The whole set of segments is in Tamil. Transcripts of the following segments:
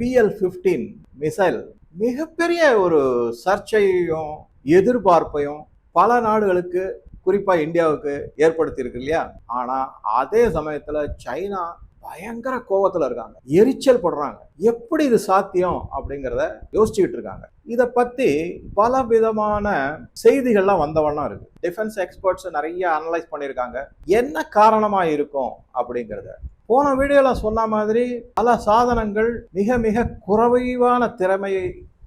பிஎல் ஃபிஃப்டீன் மிசைல் மிகப்பெரிய ஒரு சர்ச்சையையும் எதிர்பார்ப்பையும் பல நாடுகளுக்கு குறிப்பா இந்தியாவுக்கு ஏற்படுத்தியிருக்கு இல்லையா? ஆனா அதே சமயத்துல சைனா பயங்கர கோவத்துல இருக்காங்க. எரிச்சல் படுறாங்க. எப்படி இது சாத்தியம் அப்படிங்கிறத யோசிச்சுக்கிட்டு இருக்காங்க. இத பத்தி பல விதமான செய்திகள்லாம் வந்தவண்ணம் இருக்கு. டிஃபென்ஸ் எக்ஸ்பர்ட்ஸ் நிறைய அனலைஸ் பண்ணியிருக்காங்க. என்ன காரணமா இருக்கும் அப்படிங்கிறத. போன வீடியோவில் சொன்ன மாதிரி பல சாதனங்கள் மிக மிக குறைவான திறமையை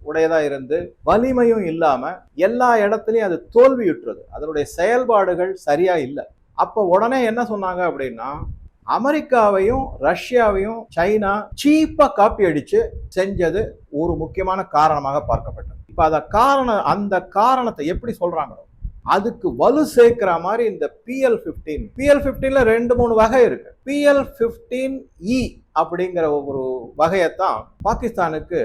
உடையதாக இருந்து வலிமையும் இல்லாமல் எல்லா இடத்துலையும் அது தோல்வியுற்றது. அதனுடைய செயல்பாடுகள் சரியாக இல்லை. அப்போ உடனே என்ன சொன்னாங்க அப்படின்னா அமெரிக்காவையும் ரஷ்யாவையும் சைனா சீப்பாக காப்பி அடித்து செஞ்சது ஒரு முக்கியமான காரணமாக பார்க்கப்பட்டது. இப்போ அதை காரணம் அந்த காரணத்தை எப்படி சொல்கிறாங்களோ அதுக்கு வலு சேர்க்கிற மாதிரி இந்த பிஎல் பிப்டீன் பிஎல் பிப்டீன்ல ரெண்டு மூணு வகை இருக்கு. பிஎல் பிப்டீன் இ அப்படிங்கிற ஒரு வகையைத்தான் பாகிஸ்தானுக்கு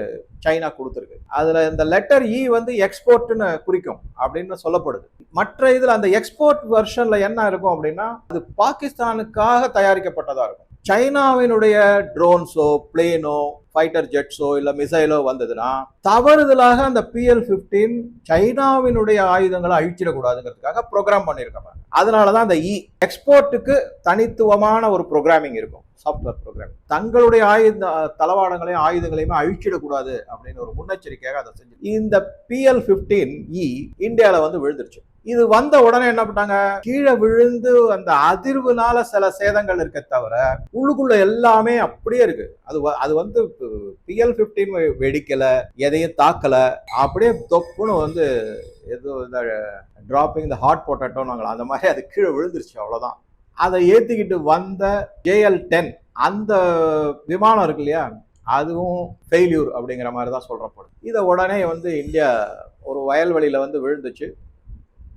சைனா கொடுத்துருக்கு. அதுல இந்த லெட்டர் இ e வந்து எக்ஸ்போர்ட்னு குறிக்கும் அப்படின்னு சொல்லப்படுது. மற்ற இதுல அந்த எக்ஸ்போர்ட் வெர்ஷன்ல என்ன இருக்கும் அப்படின்னா அது பாகிஸ்தானுக்காக தயாரிக்கப்பட்டதா இருக்கும். சைனாவினுடைய ட்ரோன்ஸோ பிளேனோ ஃபைட்டர் ஜெட்ஸோ இல்லை மிசைலோ வந்ததுன்னா தவறுதலாக அந்த பிஎல் ஃபிஃப்டீன் சைனாவினுடைய ஆயுதங்களை அழிச்சிடக்கூடாதுங்கிறதுக்காக ப்ரோக்ராம் பண்ணியிருக்காங்க அதனாலதான் அந்த e இ எக்ஸ்போர்ட்டுக்கு தனித்துவமான ஒரு ப்ரோக்ராமிங் இருக்கும். சாஃப்ட்வேர் ப்ரோக்ராம் தங்களுடைய ஆயுத தளவாடங்களையும் ஆயுதங்களையுமே அழிச்சிடக்கூடாது அப்படின்னு ஒரு முன்னெச்சரிக்கையாக அதை செஞ்சு இந்த பிஎல் ஃபிஃப்டீன் இ e இந்தியாவில் வந்து விழுந்துருச்சு. இது வந்த உடனே என்ன பண்ணாங்க கீழே விழுந்து அந்த அதிர்வுனால சில சேதங்கள் இருக்க தவிர உள்ளுக்குள்ள எல்லாமே அப்படியே இருக்கு. அது வ- அது வந்து பிஎல் பிப்டீன் வெடிக்கல எதையும் தாக்கல. அப்படியே தொப்புன்னு வந்து ஏதோ இந்த டிராப்பிங் இந்த ஹாட் பொட்டேட்டோன்னு அந்த மாதிரி அது கீழே விழுந்துருச்சு அவ்வளோதான் அதை ஏற்றிக்கிட்டு வந்த ஜேஎல் டென் அந்த விமானம் இருக்கு இல்லையா? அதுவும் ஃபெயில்யூர் அப்படிங்கிற மாதிரி தான் சொல்கிறப்படும் இதை உடனே வந்து இந்தியா ஒரு வயல்வெளியில் வந்து விழுந்துச்சு.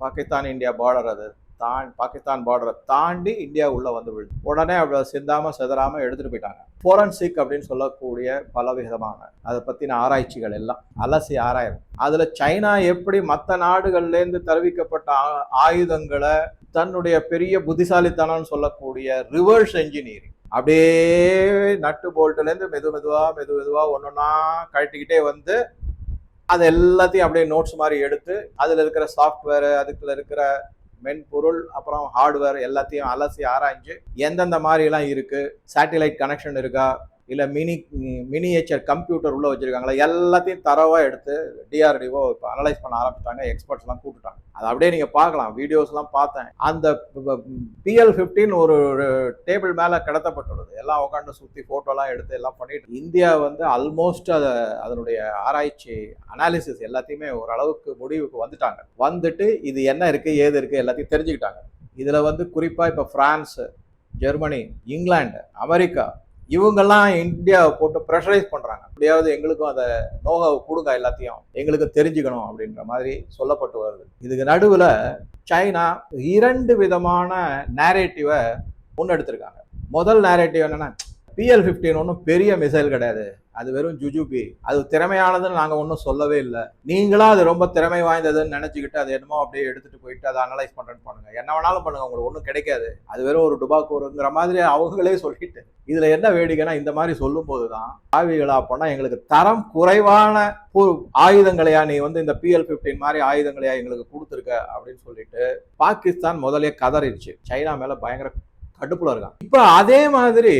பாகிஸ்தான் இந்தியா பார்டர் அது. தான் பாகிஸ்தான் பார்டரை தாண்டி இந்தியா உள்ளே வந்து விழுது உடனே அப்படி சிந்தாமல் செதறாம எடுத்துகிட்டு போயிட்டாங்க. ஃபோரன்சிக் அப்படின்னு சொல்லக்கூடிய பல விதமான அதை பற்றின ஆராய்ச்சிகள் எல்லாம் அலசி ஆராயும் அதில் சைனா எப்படி மற்ற நாடுகள்லேருந்து தெரிவிக்கப்பட்ட தருவிக்கப்பட்ட ஆ- ஆயுதங்களை தன்னுடைய பெரிய புத்திசாலித்தனம்னு சொல்லக்கூடிய ரிவர்ஸ் என்ஜினியரிங் அப்படியே நட்டு போல்ட்டுலேருந்து மெது மெதுவாக மெது மெதுவாக ஒன்று ஒன்றா கழட்டிக்கிட்டே வந்து அது எல்லாத்தையும் அப்படியே நோட்ஸ் மாதிரி எடுத்து அதில் இருக்கிற சாஃப்ட்வேரு அதுக்குள்ள இருக்கிற மென்பொருள் அப்புறம் ஹார்ட்வேர் எல்லாத்தையும் அலசி ஆராய்ஞ்சு எந்தெந்த மாதிரிலாம் இருக்குது சேட்டிலைட் கனெக்ஷன் இருக்கா இல்லை மினி மினியேச்சர் கம்ப்யூட்டர் உள்ளே வச்சுருக்காங்களா? எல்லாத்தையும் தரவாக எடுத்து டிஆர்டிஓ இப்போ அனலைஸ் பண்ண ஆரம்பிச்சிட்டாங்க எக்ஸ்பர்ட்ஸ்லாம் கூப்பிட்டாங்க கூப்பிட்டுட்டாங்க. அது அப்படியே நீங்கள் பார்க்கலாம். வீடியோஸ்லாம் பார்த்தேன். அந்த பிஎல் ஃபிஃப்டின் ஒரு டேபிள் மேலே கிடத்தப்பட்டுள்ளது. எல்லாம் உட்காந்து சுற்றி ஃபோட்டோலாம் எடுத்து எல்லாம் பண்ணிட்டு இந்தியா வந்து ஆல்மோஸ்ட் அதை அதனுடைய ஆராய்ச்சி அனாலிசிஸ் எல்லாத்தையுமே ஓரளவுக்கு முடிவுக்கு வந்துட்டாங்க. வந்துட்டு இது என்ன இருக்குது ஏது இருக்குது எல்லாத்தையும் தெரிஞ்சுக்கிட்டாங்க. இதில் வந்து குறிப்பாக இப்போ ஃப்ரான்ஸு ஜெர்மனி இங்கிலாந்து அமெரிக்கா இவங்கெல்லாம் இந்தியாவை போட்டு ப்ரெஷரைஸ் பண்ணுறாங்க எப்படியாவது எங்களுக்கும் அதை நோகாவை கொடுங்க எல்லாத்தையும். எங்களுக்கு தெரிஞ்சுக்கணும் அப்படின்ற மாதிரி சொல்லப்பட்டு வருது. இதுக்கு நடுவில் சைனா இரண்டு விதமான நேரேட்டிவை முன்னெடுத்திருக்காங்க. முதல் நேரேட்டிவ் என்னென்னா பிஎல் ஃபிஃப்டீன் ஒன்றும் பெரிய மிசைல் கிடையாது. அது வெறும் ஜுஜுபி அது திறமையானதுன்னு நாங்கள் ஒன்றும் சொல்லவே இல்லை. நீங்களாக அது ரொம்ப திறமை வாய்ந்ததுன்னு நினச்சிக்கிட்டு அது என்னமோ அப்படியே எடுத்துகிட்டு போயிட்டு அதை அனலைஸ் பண்ணுறேன்னு பண்ணுங்கள் என்ன வேணாலும் பண்ணுங்க உங்களுக்கு ஒன்றும் கிடைக்காது. அது வெறும் ஒரு டுபாக்கூருங்கிற மாதிரி அவங்களே சொல்லிட்டு இதில் என்ன வேடிக்கைன்னா இந்த மாதிரி சொல்லும் போதுதான் ஆவிகளா போனால் எங்களுக்கு தரம் குறைவான ஆயுதங்களையா நீ வந்து இந்த பிஎல் பிப்டீன் மாதிரி ஆயுதங்களையா எங்களுக்கு கொடுத்துருக்க அப்படின்னு சொல்லிட்டு பாகிஸ்தான் முதலே கதறிடுச்சு. சைனா மேலே பயங்கர கடுப்புல இருக்கான் இப்ப அதே மாதிரி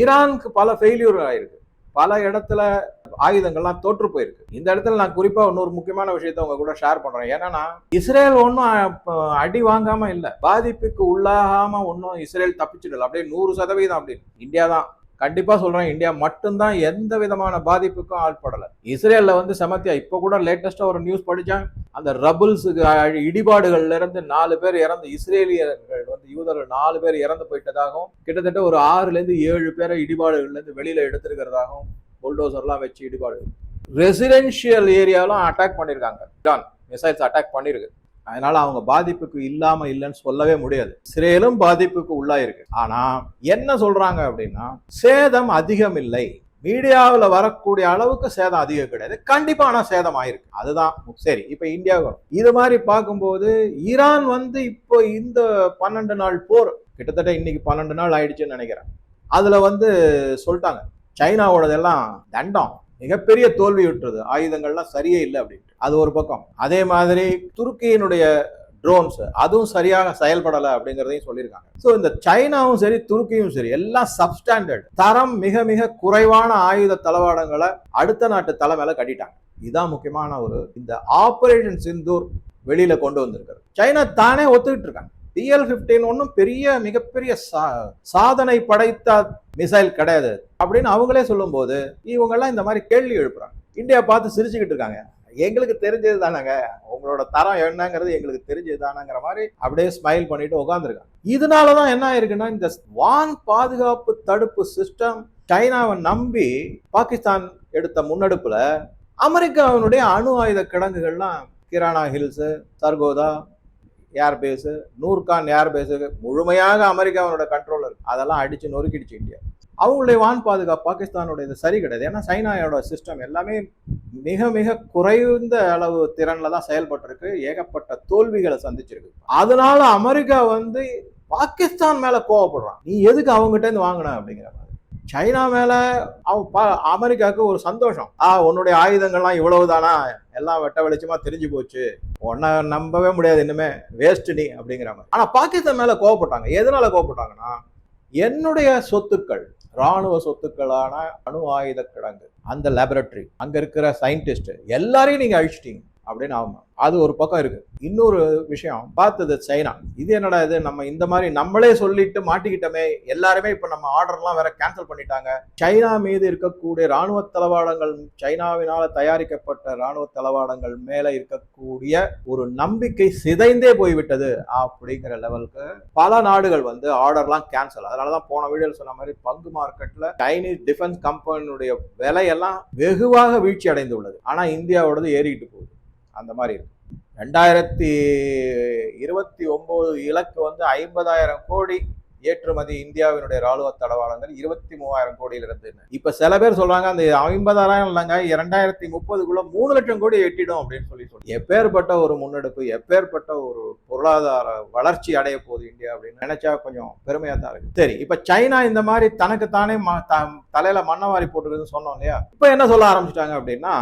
ஈரானுக்கு பல ஃபெயிலியூர் ஆயிருக்கு. பல இடத்துல ஆயுதங்கள்லாம் தோற்று போயிருக்கு. இந்த இடத்துல நான் குறிப்பா இன்னொரு முக்கியமான விஷயத்த உங்க கூட ஷேர் பண்றேன். என்னன்னா இஸ்ரேல் ஒன்றும் அடி வாங்காம இல்லை. பாதிப்புக்கு உள்ளாகாம ஒன்றும் இஸ்ரேல் தப்பிச்சிடல. அப்படியே நூறு சதவீதம் அப்படின்னு. இந்தியா தான். கண்டிப்பா சொல்றேன் இந்தியா மட்டும்தான் எந்த விதமான பாதிப்புக்கும் ஆட்படலை இஸ்ரேல்ல வந்து சமத்தியா இப்ப கூட லேட்டஸ்டா ஒரு நியூஸ் படித்தேன் அந்த ரபுல்ஸுக்கு இடிபாடுகள்ல இருந்து நாலு பேர் இறந்து இஸ்ரேலியர்கள் வந்து யூதர்கள் நாலு பேர் இறந்து போயிட்டதாகவும் கிட்டத்தட்ட ஒரு ஆறுல இருந்து ஏழு பேரை இடிபாடுகள்ல இருந்து வெளியில எடுத்திருக்கிறதாகவும் புல்டோசர்லாம் வச்சு இடிபாடு. ரெசிடென்ஷியல் ஏரியாலும் அட்டாக் பண்ணியிருக்காங்க டான் மிசைல்ஸ் அட்டாக் பண்ணியிருக்கு அதனால அவங்க பாதிப்புக்கு இல்லாம இல்லைன்னு சொல்லவே முடியாது. சிறையிலும் பாதிப்புக்கு உள்ளாயிருக்கு. ஆனா என்ன சொல்றாங்க அப்படின்னா சேதம் அதிகம் இல்லை. மீடியாவில் வரக்கூடிய அளவுக்கு சேதம் அதிகம் கிடையாது. கண்டிப்பாக ஆனால் சேதம் ஆயிருக்கு. அதுதான் சரி இப்போ இந்தியாவுக்கு இது மாதிரி பார்க்கும்போது ஈரான் வந்து இப்போ இந்த பன்னெண்டு நாள் போர் கிட்டத்தட்ட இன்னைக்கு பன்னெண்டு நாள் ஆயிடுச்சுன்னு நினைக்கிறேன். அதில் வந்து சொல்லிட்டாங்க. சைனாவோடதெல்லாம் தண்டம். மிகப்பெரிய தோல்வி விட்டுறது ஆயுதங்கள்லாம் சரியே இல்லை அப்படின்ட்டு. அது ஒரு பக்கம். அதே மாதிரி துருக்கியினுடைய ட்ரோன்ஸ் அதுவும் சரியாக செயல்படலை அப்படிங்கிறதையும் சொல்லியிருக்காங்க. ஸோ இந்த சைனாவும் சரி துருக்கியும் சரி எல்லாம் சப்ஸ்டாண்டர்ட் தரம் மிக மிக குறைவான ஆயுத தளவாடங்களை அடுத்த நாட்டு தலை மேலே கட்டிட்டாங்க. இதுதான் முக்கியமான ஒரு இந்த ஆபரேஷன் சிந்தூர் வெளியில கொண்டு வந்திருக்காரு சைனா தானே ஒத்துக்கிட்டு இருக்காங்க. டிஎல் பிப்டீன் ஒன்றும் பெரிய மிகப்பெரிய சா- சாதனை படைத்த மிசைல் கிடையாது. அப்படின்னு அவங்களே சொல்லும்போது இவங்கெல்லாம் இந்த மாதிரி கேள்வி எழுப்புறாங்க. இந்தியா பார்த்து சிரிச்சுக்கிட்டு இருக்காங்க. எங்களுக்கு தெரிஞ்சது தானேங்க. உங்களோட தரம் என்னங்கிறது எங்களுக்கு தெரிஞ்சது தானேங்கிற மாதிரி அப்படியே ஸ்மைல் பண்ணிட்டு உட்காந்துருக்காங்க இதனாலதான் என்ன ஆயிருக்குன்னா இந்த வான் பாதுகாப்பு தடுப்பு சிஸ்டம் சைனாவை நம்பி பாகிஸ்தான் எடுத்த முன்னெடுப்பில் அமெரிக்காவினுடைய அணு ஆயுத கிடங்குகள்லாம் Kirana hills Sargodha airbase Nur Khan airbase முழுமையாக அமெரிக்காவினோட கண்ட்ரோல் இருக்கு. அதெல்லாம் அடிச்சு நொறுக்கிடுச்சு இந்தியா. அவங்களுடைய வான் பாதுகாப்பு பாகிஸ்தானோட இது சரி கிடையாது ஏன்னா சைனாவோட சிஸ்டம் எல்லாமே மிக மிக குறைந்த அளவு திறனில் தான் செயல்பட்டிருக்கு. ஏகப்பட்ட தோல்விகளை சந்திச்சிருக்கு. அதனால அமெரிக்கா வந்து பாகிஸ்தான் மேலே கோவப்படுறான். நீ எதுக்கு அவங்ககிட்ட இருந்து வாங்கின அப்படிங்கிற சைனா மேல அவன் பா- அமெரிக்காவுக்கு ஒரு சந்தோஷம். ஆ உன்னுடைய ஆயுதங்கள்லாம் இவ்வளவுதானா? எல்லாம் வெட்ட வெளிச்சமா தெரிஞ்சு போச்சு. உன்னை நம்பவே முடியாது இன்னுமே வேஸ்ட் நீ அப்படிங்கிற மாதிரி. ஆனா பாகிஸ்தான் மேல கோவப்பட்டாங்க. எதனால கோவப்பட்டாங்கன்னா என்னுடைய சொத்துக்கள் ராணுவ சொத்துக்களான அணு ஆயுத கிடங்கு அந்த லேபரட்டரி அங்க இருக்கிற சயின்டிஸ்ட் எல்லாரையும் நீங்க அழிச்சிட்டீங்க. அப்படின்னு ஆகும் அது ஒரு பக்கம் இருக்கு. இன்னொரு விஷயம் பார்த்தது சைனா. இது என்னடா இது? நம்ம இந்த மாதிரி நம்மளே சொல்லிட்டு மாட்டிக்கிட்டோமே. எல்லாருமே இப்போ நம்ம ஆர்டர்லாம் வேற கேன்சல் பண்ணிட்டாங்க. சைனா மீது இருக்கக்கூடிய ராணுவ தளவாடங்கள் சைனாவினால தயாரிக்கப்பட்ட ராணுவ தளவாடங்கள் மேல இருக்கக்கூடிய ஒரு நம்பிக்கை சிதைந்தே போய்விட்டது அப்படிங்கிற லெவலுக்கு பல நாடுகள் வந்து ஆர்டர்லாம் கேன்சல் அதனாலதான் போன வீடியோல சொன்ன மாதிரி பங்கு மார்க்கெட்ல சைனீஸ் டிஃபென்ஸ் கம்பெனியுடைய விலையெல்லாம் வெகுவாக வீழ்ச்சி அடைந்துள்ளது ஆனா இந்தியாவோடது ஏறிக்கிட்டு போகுது. அந்த மாதிரி இருக்கு. ரெண்டாயிரத்தி இருபத்தி ஒம்பது இலக்கு வந்து ஐம்பதாயிரம் கோடி ஏற்றுமதி இந்தியாவினுடைய ராணுவ தளவாளங்கள் இருபத்தி மூவாயிரம் கோடியில இப்போ இப்ப சில பேர் சொல்றாங்க அந்த ஐம்பதாயிரம் இல்லைங்க இரண்டாயிரத்தி முப்பதுக்குள்ள மூணு லட்சம் கோடி எட்டிடும் அப்படின்னு சொல்லி சொல்லி எப்பேற்பட்ட ஒரு முன்னெடுப்பு எப்பேற்பட்ட ஒரு பொருளாதார வளர்ச்சி அடைய போகுது இந்தியா அப்படின்னு நினைச்சா கொஞ்சம் பெருமையா தான் இருக்கு. சரி இப்ப சைனா இந்த மாதிரி தனக்கு தானே ம- தலையில மண்ணவாரி போட்டுருக்குன்னு சொன்னோம் இல்லையா? இப்ப என்ன சொல்ல ஆரம்பிச்சிட்டாங்க அப்படின்னா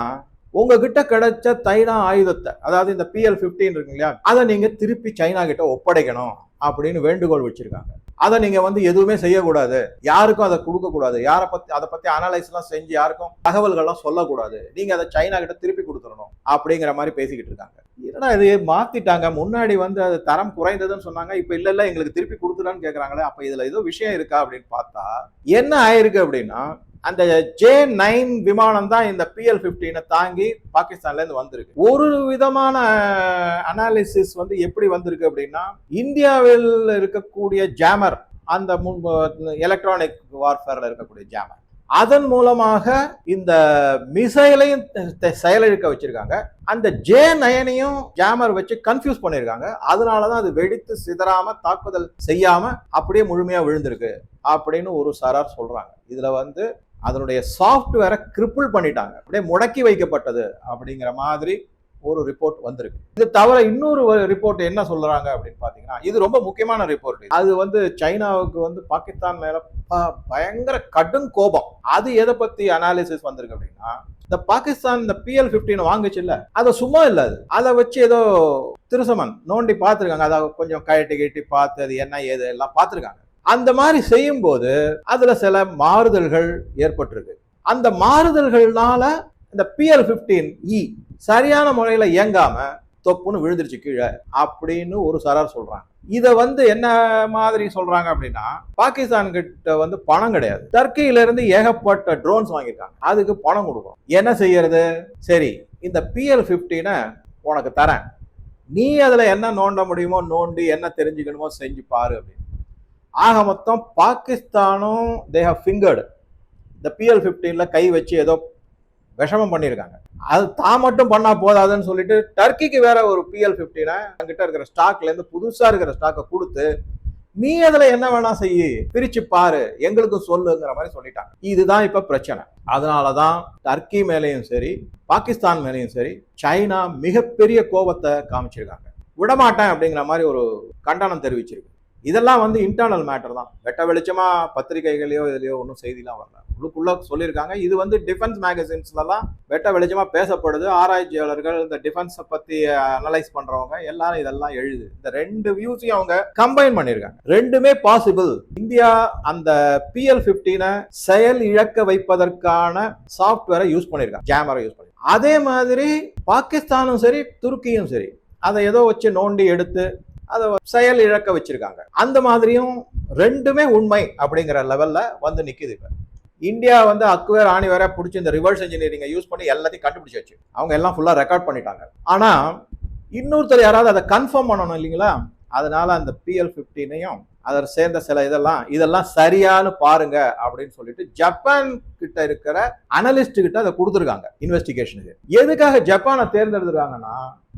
உங்ககிட்ட கிடைச்ச தைனா ஆயுதத்தை அதாவது இந்த பிஎல் பிப்டீன் இருக்கு இல்லையா அதை நீங்க திருப்பி சைனா கிட்ட ஒப்படைக்கணும் அப்படின்னு வேண்டுகோள் வச்சிருக்காங்க. அதை நீங்க வந்து எதுவுமே செய்யக்கூடாது. யாருக்கும் அதை கொடுக்க கூடாது யாரை பத்தி அதை பத்தி அனலைஸ் எல்லாம் செஞ்சு யாருக்கும் தகவல்கள்லாம் சொல்லக்கூடாது. நீங்க அதை சைனா கிட்ட திருப்பி கொடுத்துடணும் அப்படிங்கிற மாதிரி பேசிக்கிட்டு இருக்காங்க. என்னடா இது மாத்திட்டாங்க. முன்னாடி வந்து அது தரம் குறைந்ததுன்னு சொன்னாங்க. இப்ப இல்ல இல்ல எங்களுக்கு திருப்பி கொடுத்துடான்னு கேக்குறாங்களே. அப்ப இதுல ஏதோ விஷயம் இருக்கா அப்படின்னு பார்த்தா என்ன ஆயிருக்கு அப்படின்னா அந்த ஜே நைன் விமானம் தான் இந்த பிஎல் பிப்டீனை தாங்கி பாகிஸ்தான்ல இருந்து வந்திருக்கு. ஒரு விதமான அனாலிசிஸ் வந்து எப்படி வந்திருக்கு அப்படின்னா இந்தியாவில் இருக்கக்கூடிய ஜாமர் அந்த எலக்ட்ரானிக் வார்ஃபேர்ல இருக்கக்கூடிய ஜாமர் அதன் மூலமாக இந்த மிசைலையும் செயலிழக்க வச்சிருக்காங்க. அந்த ஜே நயனையும் ஜாமர் வச்சு கன்ஃபியூஸ் அதனால அதனாலதான் அது வெடித்து சிதறாம தாக்குதல் செய்யாம அப்படியே முழுமையா விழுந்திருக்கு. அப்படின்னு ஒரு சாரார் சொல்றாங்க. இதுல வந்து அதனுடைய சாஃப்ட்வேரை கிரிப்பிள் பண்ணிட்டாங்க. அப்படியே முடக்கி வைக்கப்பட்டது அப்படிங்கிற மாதிரி ஒரு ரிப்போர்ட் வந்திருக்கு. இது தவிர இன்னொரு ரிப்போர்ட் என்ன சொல்றாங்க அப்படின்னு பாத்தீங்கன்னா இது ரொம்ப முக்கியமான ரிப்போர்ட் அது வந்து சைனாவுக்கு வந்து பாகிஸ்தான் மேல பயங்கர கடும் கோபம். அது எதை பத்தி அனாலிசிஸ் வந்திருக்கு அப்படின்னா இந்த பாகிஸ்தான் இந்த பிஎல் பிப்டின் வாங்குச்சு இல்ல அதை சும்மா இல்ல அது. அதை வச்சு ஏதோ திருசமன் நோண்டி பார்த்துருக்காங்க. அதை கொஞ்சம் கழட்டி கட்டி பார்த்து அது என்ன ஏது எல்லாம் பார்த்துருக்காங்க. அந்த மாதிரி செய்யும்போது அதுல சில மாறுதல்கள் ஏற்பட்டிருக்கு. அந்த மாறுதல்கள்னால இந்த பிஎல் பிப்டீன் இ சரியான முறையில் இயங்காம தொப்புன்னு விழுந்துருச்சு கீழே அப்படின்னு ஒரு சரார் சொல்றாங்க. இதை வந்து என்ன மாதிரி சொல்றாங்க அப்படின்னா பாகிஸ்தான் கிட்ட வந்து பணம் கிடையாது. டர்க்கியில இருந்து ஏகப்பட்ட ட்ரோன்ஸ் வாங்கியிருக்காங்க. அதுக்கு பணம் கொடுக்கணும். என்ன செய்யறது? சரி இந்த பிஎல் பிப்டீனை உனக்கு தரேன். நீ அதில் என்ன நோண்ட முடியுமோ நோண்டி என்ன தெரிஞ்சுக்கணுமோ செஞ்சு பாரு அப்படின்னு. ஆக மொத்தம் பாகிஸ்தானும் தே ஹவ் ஃபிங்கர்டு இந்த பிஎல் ஃபிஃப்டீனில் கை வச்சு ஏதோ விஷமம் பண்ணியிருக்காங்க அது தான் மட்டும் பண்ணா போதாதுன்னு சொல்லிட்டு டர்க்கிக்கு வேற ஒரு பிஎல் ஃபிஃப்டீனை அங்கிட்ட இருக்கிற ஸ்டாக்லேருந்து புதுசாக இருக்கிற ஸ்டாக்கை கொடுத்து நீ அதில் என்ன வேணா செய்யு பிரிச்சு பாரு எங்களுக்கும் சொல்லுங்கிற மாதிரி சொல்லிட்டாங்க. இதுதான் இப்போ பிரச்சனை. அதனால தான் டர்க்கி மேலேயும் சரி பாகிஸ்தான் மேலேயும் சரி சைனா மிகப்பெரிய கோபத்தை காமிச்சிருக்காங்க. விடமாட்டேன் அப்படிங்கிற மாதிரி ஒரு கண்டனம் தெரிவிச்சிருக்கு. இதெல்லாம் வந்து இன்டர்னல் மேட்டர் தான். வெட்ட வெளிச்சமாக பத்திரிகைகளையோ இதுலையோ ஒன்றும் செய்திலாம் வரல. உள்ளுக்குள்ளே சொல்லியிருக்காங்க. இது வந்து டிஃபென்ஸ் மேகசின்ஸ்லலாம் வெட்ட வெளிச்சமாக பேசப்படுது. ஆராய்ச்சியாளர்கள் இந்த டிஃபென்ஸை பற்றி அனலைஸ் பண்ணுறவங்க எல்லாரும் இதெல்லாம் எழுது. இந்த ரெண்டு வியூஸையும் அவங்க கம்பைன் பண்ணியிருக்காங்க. ரெண்டுமே பாசிபிள் இந்தியா அந்த பிஎல் ஃபிஃப்டீனை செயல் இழக்க வைப்பதற்கான சாஃப்ட்வேரை யூஸ் பண்ணியிருக்காங்க. கேமரா யூஸ் பண்ணி அதே மாதிரி பாகிஸ்தானும் சரி துருக்கியும் சரி அதை ஏதோ வச்சு நோண்டி எடுத்து அதை செயல் இழக்க வச்சிருக்காங்க. அந்த மாதிரியும் ரெண்டுமே உண்மை அப்படிங்கிற லெவல்ல வந்து நிற்குது இப்போ. இந்தியா வந்து அக்குவேர் ஆணி வேற பிடிச்சி இந்த ரிவர்ஸ் இன்ஜினியரிங்கை யூஸ் பண்ணி எல்லாத்தையும் கண்டுபிடிச்சி வச்சு. அவங்க எல்லாம் ஃபுல்லாக ரெக்கார்ட் பண்ணிட்டாங்க. ஆனால் இன்னொருத்தர் யாராவது அதை கன்ஃபார்ம் பண்ணணும் இல்லைங்களா? அதனால அந்த பிஎல் ஃபிஃப்டீனையும் அதை சேர்ந்த சில இதெல்லாம் இதெல்லாம் சரியானு பாருங்க அப்படின்னு சொல்லிட்டு ஜப்பான் கிட்ட இருக்கிற அனலிஸ்ட் கிட்ட அதை கொடுத்துருக்காங்க இன்வெஸ்டிகேஷனுக்கு எதுக்காக ஜப்பானை தேர்ந்தெடுத்துருக்காங்கன்னா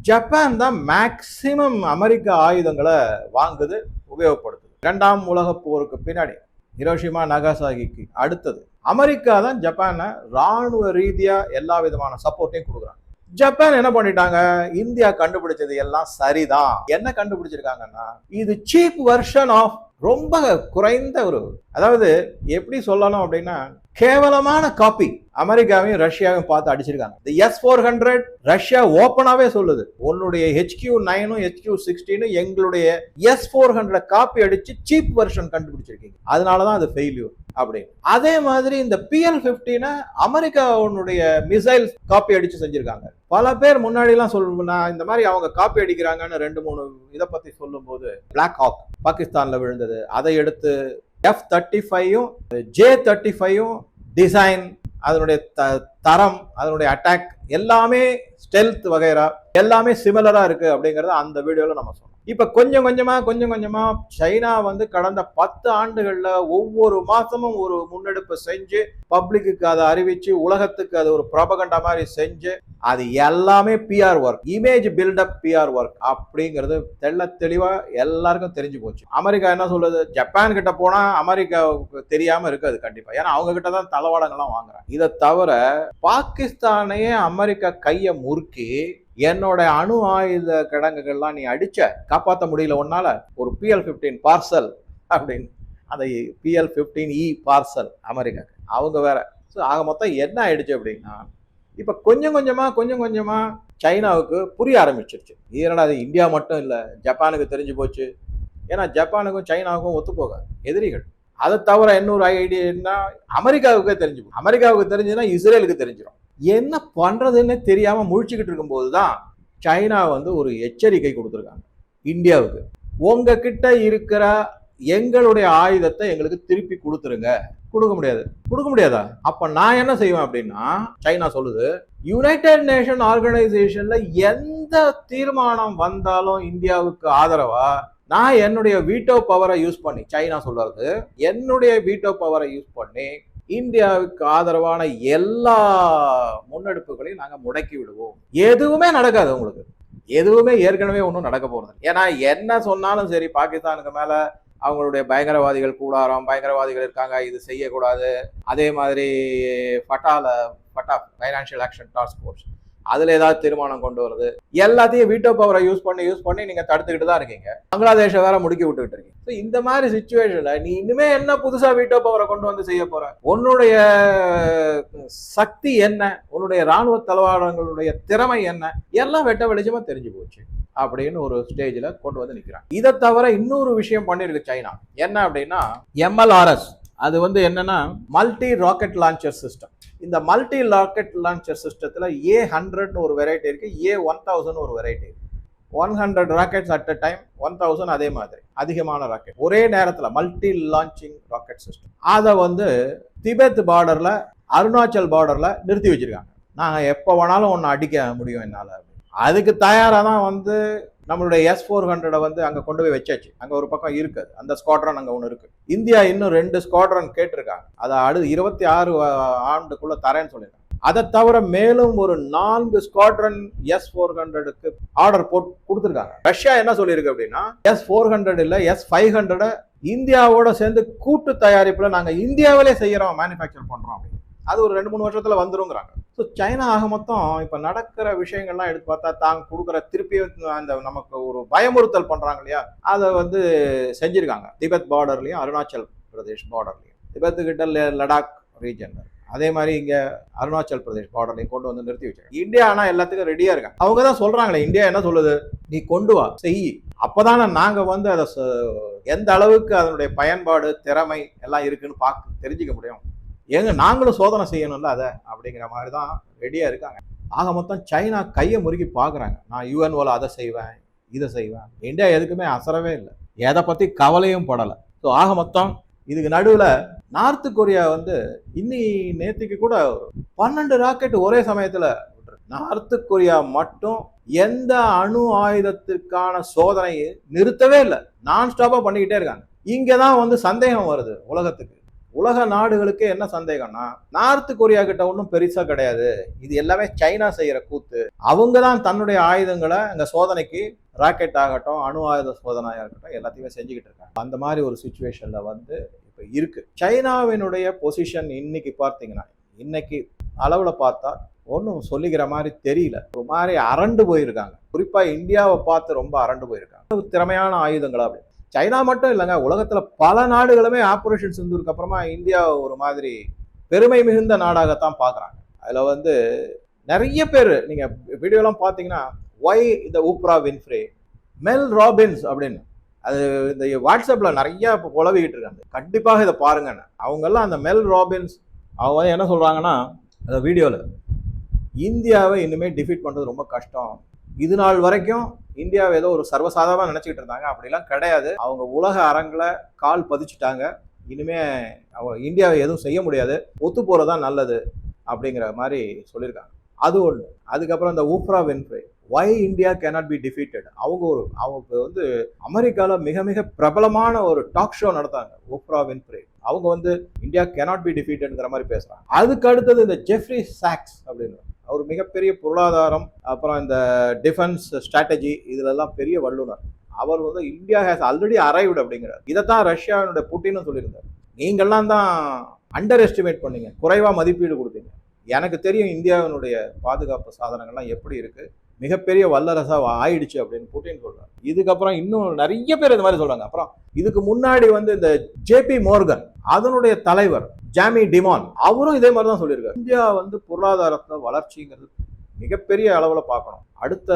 ஜப்பான் தான் மேக்சிமம் அமெரிக்க ஆயுதங்களை வாங்குது உபயோகப்படுத்துது. இரண்டாம் உலக போருக்கு பின்னாடி ஹிரோஷிமா நகாசாகிக்கு அடுத்தது. அமெரிக்கா தான் ஜப்பானை ராணுவ ரீதியாக எல்லா விதமான சப்போர்ட்டையும் கொடுக்குறாங்க. ஜப்பான் என்ன பண்ணிட்டாங்க? இந்தியா கண்டுபிடிச்சது எல்லாம் சரிதான். என்ன கண்டுபிடிச்சிருக்காங்கன்னா இது சீப் வெர்ஷன் ஆஃப் ரொம்ப குறைந்த ஒரு அதாவது எப்படி சொல்லணும் அப்படின்னா கேவலமான காப்பி அமெரிக்காவையும் ரஷ்யாவையும் பார்த்து அடிச்சிருக்காங்க. இந்த எஸ் ஃபோர் ஹண்ட்ரட் ரஷ்யா ஓப்பனாகவே சொல்லுது. உன்னுடைய ஹெச்கியூ நைனும் ஹெச்கியூ சிக்ஸ்டீனும் எங்களுடைய எஸ் ஃபோர் ஹண்ட்ரட் காப்பி அடிச்சு சீப் வெர்ஷன் கண்டுபிடிச்சிருக்கீங்க. அதனாலதான் அது ஃபெயில்யூர் அப்படின்னு. அதே மாதிரி இந்த பிஎல் பிப்டீனை அமெரிக்காவுடைய மிசைல் காப்பி அடிச்சு செஞ்சிருக்காங்க. பல பேர் முன்னாடிலாம் சொல்ல நான் இந்த மாதிரி அவங்க காப்பி அடிக்கிறாங்கன்னு ரெண்டு மூணு இதை பற்றி சொல்லும்போது பிளாக் ஹாக் பாகிஸ்தானில் விழுந்தது. அதை எடுத்து எஃப் தேர்ட்டி ஃபைவும் ஜே தேர்ட்டி ஃபைவும் டிசைன் அதனுடைய த- தரம் அதனுடைய அட்டாக் எல்லாமே ஸ்டெல்த் வகைரா எல்லாமே சிமிலராக இருக்குது அப்படிங்கிறத அந்த வீடியோவில் நம்ம சொன்னோம். இப்போ கொஞ்சம் கொஞ்சமாக கொஞ்சம் கொஞ்சமாக சைனா வந்து கடந்த பத்து ஆண்டுகளில் ஒவ்வொரு மாதமும் ஒரு முன்னெடுப்பு செஞ்சு பப்ளிக்கு அதை அறிவித்து உலகத்துக்கு அது ஒரு பிரபகண்டா மாதிரி செஞ்சு அது எல்லாமே PR work image buildup PR work அப்படிங்கிறது தெள்ள தெளிவாக எல்லாருக்கும் தெரிஞ்சு போச்சு. அமெரிக்கா என்ன சொல்லுது? ஜப்பான் கிட்ட போனா அமெரிக்காவுக்கு தெரியாம இருக்காது கண்டிப்பா. ஏன்னா அவங்க கிட்ட தான் தளவாடங்கள்லாம் வாங்குறாங்க. இதை தவிர பாகிஸ்தானையே அமெரிக்கா கையை முறுக்கி என்னோட அணு ஆயுத கிடங்குகள்லாம் நீ அடிச்ச காப்பாற்ற முடியல உன்னால ஒரு பிஎல் பிப்டீன் பார்சல் அப்படின்னு. அந்த PL fifteen E parcel America. அவங்க வேற. ஸோ ஆக மொத்தம் என்ன ஆயிடுச்சு அப்படின்னா இப்போ கொஞ்சம் கொஞ்சமாக கொஞ்சம் கொஞ்சமாக சைனாவுக்கு புரிய ஆரம்பிச்சிருச்சு. ஏன்னா என்னடா அது இந்தியா மட்டும் இல்லை ஜப்பானுக்கு தெரிஞ்சு போச்சு. ஏன்னா ஜப்பானுக்கும் சைனாவுக்கும் ஒத்துப்போக எதிரிகள். அதை தவிர இன்னொரு ஐடியா அமெரிக்காவுக்கே தெரிஞ்சு அமெரிக்காவுக்கு தெரிஞ்சுன்னா இஸ்ரேலுக்கு தெரிஞ்சிடும் என்ன பண்ணுறதுன்னு தெரியாமல் முழிச்சுக்கிட்டு இருக்கும்போது தான் சைனா வந்து ஒரு எச்சரிக்கை கொடுத்துருக்காங்க. இந்தியாவுக்கு. உங்ககிட்ட இருக்கிற எங்களுடைய ஆயுதத்தை எங்களுக்கு திருப்பி கொடுத்துருங்க. கொடுக்க முடியாது. கொடுக்க முடியாதா? அப்ப நான் என்ன செய்வேன் அப்படின்னா சைனா சொல்லுது யுனைடெட் நேஷன் ஆர்கனைசேஷன்ல எந்த தீர்மானம் வந்தாலும் இந்தியாவுக்கு ஆதரவா? நான் என்னுடைய வீட்டோ பவரை யூஸ் பண்ணி சைனா சொல்றது என்னுடைய வீட்டோ பவரை யூஸ் பண்ணி இந்தியாவுக்கு ஆதரவான எல்லா முன்னெடுப்புகளையும் நாங்கள் முடக்கி விடுவோம். எதுவுமே நடக்காது உங்களுக்கு. எதுவுமே ஏற்கனவே ஒன்றும் நடக்க போகிறது ஏன்னா என்ன சொன்னாலும் சரி பாகிஸ்தானுக்கு மேலே அவங்களுடைய பயங்கரவாதிகள் கூடாரம் பயங்கரவாதிகள் இருக்காங்க இது செய்யக்கூடாது. அதே மாதிரி ஃபட்டால ஃபட்டா ஃபைனான்சியல் ஆக்ஷன் டாஸ்க் ஃபோர்ஸ் அதுல ஏதாவது தீர்மானம் கொண்டு வருது. எல்லாத்தையும் வீட்டோ பவரை யூஸ் பண்ணி யூஸ் பண்ணி நீங்க தடுத்துக்கிட்டு தான் இருக்கீங்க. பங்களாதேஷை வேற முடுக்கி விட்டுக்கிட்டு இருக்கீங்க. ஸோ இந்த மாதிரி சுச்சுவேஷன்ல நீ இனிமே என்ன புதுசா வீட்டோ பவரை கொண்டு வந்து செய்ய போற? உன்னுடைய சக்தி என்ன? உன்னுடைய ராணுவ தளவாடங்களுடைய திறமை என்ன? எல்லாம் வெட்ட வெளிச்சமா தெரிஞ்சு போச்சு. அப்படின்னு ஒரு ஸ்டேஜ்ல கொண்டு வந்து நிக்கிறாங்க. இதை தவிர இன்னொரு விஷயம் பண்ணிருக்கு சைனா. என்ன அப்படின்னா எம்எல்ஆர்எஸ் அது வந்து என்னன்னா மல்டி ராக்கெட் லான்ச்சர் சிஸ்டம் இந்த மல்டி ராக்கெட் லான்ச்சர் சிஸ்டத்தில் ஏ ஹண்ட்ரட்னு ஒரு வெரைட்டி இருக்குது ஏ ஒன் தௌசண்ட் ஒரு வெரைட்டி இருக்குது one hundred rockets at a time one thousand அதே மாதிரி அதிகமான ராக்கெட் ஒரே நேரத்தில் மல்டி லான்ச்சிங் ராக்கெட் சிஸ்டம் அதை வந்து திபெத் பார்டரில் அருணாச்சல் பார்டரில் நிறுத்தி வச்சுருக்காங்க. நாங்கள் எப்போ வேணாலும் ஒன்று அடிக்க முடியும் என்னால் அதுக்கு தயாராக தான் வந்து நம்மளுடைய எஸ் ஃபோர் ஹண்ட்ரடை வந்து அங்கே கொண்டு போய் வச்சாச்சு. அங்கே ஒரு பக்கம் இருக்குது. அந்த ஸ்குவாட்ரன் அங்கே ஒன்று இருக்குது இந்தியா இன்னும் ரெண்டு ஸ்குவாட்ரன் கேட்டிருக்காங்க. அதை அடுத்து இருபத்தி ஆறு ஆண்டுக்குள்ளே தரேன்னு சொல்லியிருக்காங்க. அதை தவிர மேலும் ஒரு நான்கு ஸ்குவாட்ரன் எஸ் ஃபோர் ஹண்ட்ரடுக்கு ஆர்டர் போட்டு கொடுத்துருக்காங்க. ரஷ்யா என்ன சொல்லியிருக்கு அப்படின்னா எஸ் ஃபோர் ஹண்ட்ரட் இல்லை எஸ் ஃபைவ் ஹண்ட்ரடை இந்தியாவோட சேர்ந்து கூட்டு தயாரிப்பில் நாங்கள் இந்தியாவிலே செய்கிறோம் மேனுஃபேக்சர் பண்ணுறோம் அப்படின்னு. அது ஒரு ரெண்டு மூணு வருஷத்துல வந்துருங்கிறாங்க. ஸோ சைனா ஆக மொத்தம் இப்போ நடக்கிற விஷயங்கள்லாம் எடுத்து பார்த்தா தாங்க கொடுக்குற திருப்பியும் அந்த நமக்கு ஒரு பயமுறுத்தல் பண்றாங்க இல்லையா? அதை வந்து செஞ்சிருக்காங்க. திபெத் பார்டர்லயும் அருணாச்சல் பிரதேஷ் பார்டர்லயும் திபெத்துக்கிட்ட லடாக் ரீஜன் அதே மாதிரி இங்க அருணாச்சல் பிரதேஷ் பார்டர்லையும் கொண்டு வந்து நிறுத்தி வச்சிருக்காங்க. இந்தியா ஆனால் எல்லாத்துக்கும் ரெடியா இருக்காங்க. அவங்க தான் சொல்றாங்களே இந்தியா என்ன சொல்லுது? நீ கொண்டு வா செய். அப்பதானே நாங்க வந்து அதை ச- எந்த அளவுக்கு அதனுடைய பயன்பாடு திறமை எல்லாம் இருக்குன்னு பார்க்க தெரிஞ்சுக்க முடியும். ஏங்க நாங்களும் சோதனை செய்யணும்ல அதை? அப்படிங்கிற மாதிரி தான் ரெடியாக இருக்காங்க. ஆக மொத்தம் சைனா கையை முறுக்கி பார்க்குறாங்க. நான் யூஎன்ஓவில் அதை செய்வேன் இதை செய்வேன். இந்தியா எதுக்குமே அசரவே இல்லை. எதை பற்றி கவலையும் படலை. ஸோ ஆக மொத்தம் இதுக்கு நடுவில் நார்த் கொரியா வந்து இன்னி நேற்றுக்கு கூட பன்னெண்டு ராக்கெட் ஒரே சமயத்தில் நார்த்து கொரியா மட்டும் எந்த அணு ஆயுதத்திற்கான சோதனையை நிறுத்தவே இல்லை. நான் ஸ்டாப்பாக பண்ணிக்கிட்டே இருக்காங்க. இங்கே தான் வந்து சந்தேகம் வருது உலகத்துக்கு. உலக நாடுகளுக்கு என்ன சந்தேகம்னா நார்த் கொரியா கிட்ட ஒன்றும் பெருசா கிடையாது. இது எல்லாமே சைனா செய்யற கூத்து. அவங்க தான் தன்னுடைய ஆயுதங்களை இந்த சோதனைக்கு ராக்கெட் ஆகட்டும் அணு ஆயுத சோதனையாக இருக்கட்டும் எல்லாத்தையுமே செஞ்சுக்கிட்டு இருக்காங்க. அந்த மாதிரி ஒரு சுச்சுவேஷன்ல வந்து இப்போ இருக்கு. சைனாவினுடைய பொசிஷன் இன்னைக்கு பார்த்தீங்கன்னா இன்னைக்கு அளவுல பார்த்தா ஒன்றும் சொல்லிக்கிற மாதிரி தெரியல. ஒரு மாதிரி அரண்டு போயிருக்காங்க. குறிப்பா இந்தியாவை பார்த்து ரொம்ப அரண்டு போயிருக்காங்க. திறமையான ஆயுதங்களா அப்படி சைனா மட்டும் இல்லைங்க உலகத்தில் பல நாடுகளுமே ஆப்ரேஷன் சிந்தூருக்கு அப்புறமா இந்தியா ஒரு மாதிரி பெருமை மிகுந்த நாடாகத்தான் பார்க்குறாங்க. அதில் வந்து நிறைய பேர் நீங்கள் வீடியோலாம் பார்த்தீங்கன்னா ஒய் இந்த ஊப்ரா வின்ஃப்ரே மெல் ராபின்ஸ் அப்படின்னு. அது இந்த வாட்ஸ்அப்பில் நிறையா இப்போ உழவிக்கிட்டு இருக்காங்க. கண்டிப்பாக இதை பாருங்கன்னு அவங்கெல்லாம் அந்த மெல் ராபின்ஸ் அவங்க வந்து என்ன சொல்கிறாங்கன்னா அந்த வீடியோவில் இந்தியாவை இனிமேல் டிஃபீட் பண்ணுறது ரொம்ப கஷ்டம். இது நாள் வரைக்கும் இந்தியாவை ஏதோ ஒரு சர்வசாதாரணமாக நினச்சிக்கிட்டு இருந்தாங்க. அப்படிலாம் கிடையாது. அவங்க உலக அரங்கில் கால் பதிச்சுட்டாங்க. இனிமே அவ இந்தியாவை எதுவும் செய்ய முடியாது. ஒத்து போகிறது தான் நல்லது அப்படிங்கிற மாதிரி சொல்லியிருக்காங்க. அது ஒன்று அதுக்கப்புறம் இந்த Oprah Winfrey why India cannot be defeated அவங்க ஒரு அவங்க வந்து அமெரிக்காவில் மிக மிக பிரபலமான ஒரு டாக் ஷோ நடத்தாங்க ஓப்ரா வென்ஃப்ரே அவங்க வந்து இந்தியா கேனாட் பி டிஃபீட்டட்ங்கிற மாதிரி பேசுகிறாங்க அதுக்கு அடுத்தது இந்த ஜெஃப்ரி சாக்ஸ் அப்படின்னு. அவர் மிகப்பெரிய பொருளாதாரம் அப்புறம் இந்த டிஃபென்ஸ் ஸ்ட்ராட்டஜி இதுலெல்லாம் பெரிய வல்லுநர் அவர் வந்து இந்தியா ஹேஸ் ஆல்ரெடி அரைவ்டு அப்படிங்கிறார். தான் ரஷ்யாவினுடைய புட்டின்னு சொல்லியிருந்தார். நீங்கள்லாம் தான் அண்டர் எஸ்டிமேட் பண்ணீங்க. குறைவாக மதிப்பீடு கொடுத்தீங்க. எனக்கு தெரியும் இந்தியாவினுடைய பாதுகாப்பு சாதனங்கள்லாம் எப்படி இருக்குது மிகப்பெரிய வல்லரசா ஆயிடுச்சு அப்படின்னு புட்டின் சொல்றாரு. இதுக்கப்புறம் இன்னும் நிறைய பேர் இந்த மாதிரி சொல்றாங்க. அப்புறம் இதுக்கு முன்னாடி வந்து இந்த ஜேபி மோர்கன் அதனுடைய தலைவர் ஜாமி டிமான் அவரும் இதே மாதிரி தான் சொல்லியிருக்காரு. இந்தியா வந்து பொருளாதாரத்தை வளர்ச்சிங்கிறது மிகப்பெரிய அளவில் பார்க்கணும். அடுத்த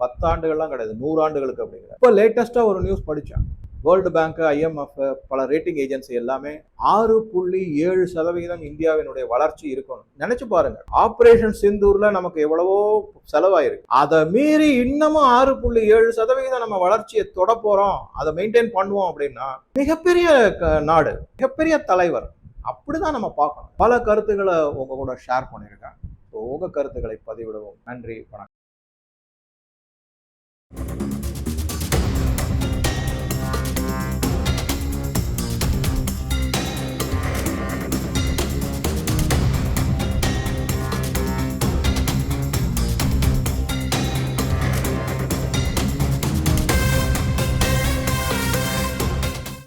பத்தாண்டுகள்லாம் கிடையாது நூறு ஆண்டுகளுக்கு அப்படிங்கிற. இப்போ லேட்டஸ்ட்டாக ஒரு நியூஸ் படித்தேன் வேர்ல்டு பேங்க் ஐஎம்எஃப் பல ரேட்டிங் ஏஜென்சி எல்லாமே ஆறு புள்ளி ஏழு சதவிகிதம் இந்தியாவினுடைய வளர்ச்சி இருக்கணும். நினைச்சு பாருங்க. ஆபரேஷன் சிந்தூர்ல நமக்கு எவ்வளவோ செலவாயிருக்கு. அதை மீறி இன்னமும் ஆறு புள்ளி ஏழு சதவிகிதம் நம்ம வளர்ச்சியை தொட போறோம். அதை மெயின்டைன் பண்ணுவோம் அப்படின்னா மிகப்பெரிய க- நாடு மிகப்பெரிய தலைவர். அப்படிதான் நம்ம பார்க்கணும். பல கருத்துக்களை உங்க கூட ஷேர் பண்ணியிருக்கேன். உங்க கருத்துக்களை பதிவிடுவோம். நன்றி வணக்கம்.